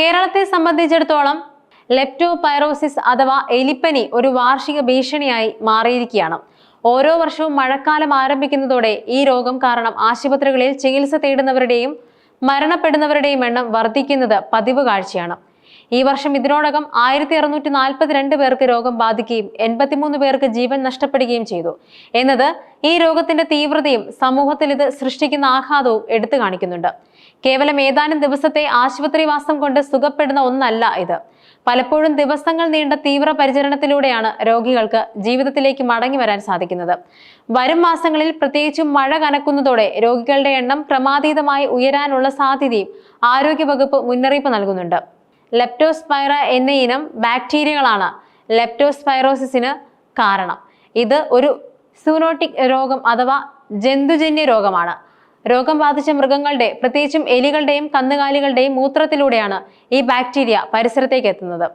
കേരളത്തെ സംബന്ധിച്ചിടത്തോളം ലെപ്റ്റോപൈറോസിസ് അഥവാ എലിപ്പനി ഒരു വാർഷിക ഭീഷണിയായി മാറിയിരിക്കുകയാണ്. ഓരോ വർഷവും മഴക്കാലം ആരംഭിക്കുന്നതോടെ ഈ രോഗം കാരണം ആശുപത്രികളിൽ ചികിത്സ തേടുന്നവരുടെയും മരണപ്പെടുന്നവരുടെയും എണ്ണം വർദ്ധിക്കുന്നത് പതിവ് കാഴ്ചയാണ്. ഈ വർഷം ഇതിനോടകം ആയിരത്തി അറുന്നൂറ്റി നാൽപ്പത്തിരണ്ട് പേർക്ക് രോഗം ബാധിക്കുകയും എൺപത്തിമൂന്ന് പേർക്ക് ജീവൻ നഷ്ടപ്പെടുകയും ചെയ്തു. എന്നത് ഈ രോഗത്തിന്റെ തീവ്രതയും സമൂഹത്തിൽ ഇത് സൃഷ്ടിക്കുന്ന ആഘാതവും എടുത്തു കാണിക്കുന്നുണ്ട്. കേവലം ഏതാനും ദിവസത്തെ ആശുപത്രിവാസം കൊണ്ട് സുഖപ്പെടുന്ന ഒന്നല്ല ഇത്. പലപ്പോഴും ദിവസങ്ങൾ നീണ്ട തീവ്ര പരിചരണത്തിലൂടെയാണ് രോഗികൾക്ക് ജീവിതത്തിലേക്ക് മടങ്ങി വരാൻ സാധിക്കുന്നത്. വരും മാസങ്ങളിൽ പ്രത്യേകിച്ചും മഴ കനക്കുന്നതോടെ രോഗികളുടെ എണ്ണം ക്രമാതീതമായി ഉയരാനുള്ള സാധ്യതയും ആരോഗ്യവകുപ്പ് മുന്നറിയിപ്പ് നൽകുന്നുണ്ട്. ലെപ്റ്റോസ്പൈറ എന്ന ഇനം ബാക്ടീരിയകളാണ് ലെപ്റ്റോസ്പൈറോസിസിന് കാരണം. ഇത് ഒരു സൂനോട്ടിക് രോഗം അഥവാ ജന്തുജന്യ രോഗമാണ്. രോഗം ബാധിച്ച മൃഗങ്ങളുടെ പ്രത്യേകിച്ചും എലികളുടെയും കന്നുകാലികളുടെയും മൂത്രത്തിലൂടെയാണ് ഈ ബാക്ടീരിയ പരിസരത്തേക്ക് എത്തുന്നത്.